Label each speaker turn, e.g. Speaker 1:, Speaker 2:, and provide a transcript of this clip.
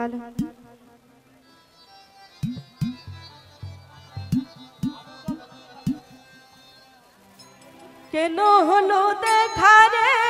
Speaker 1: ভালো। কেন হলো দেখা রে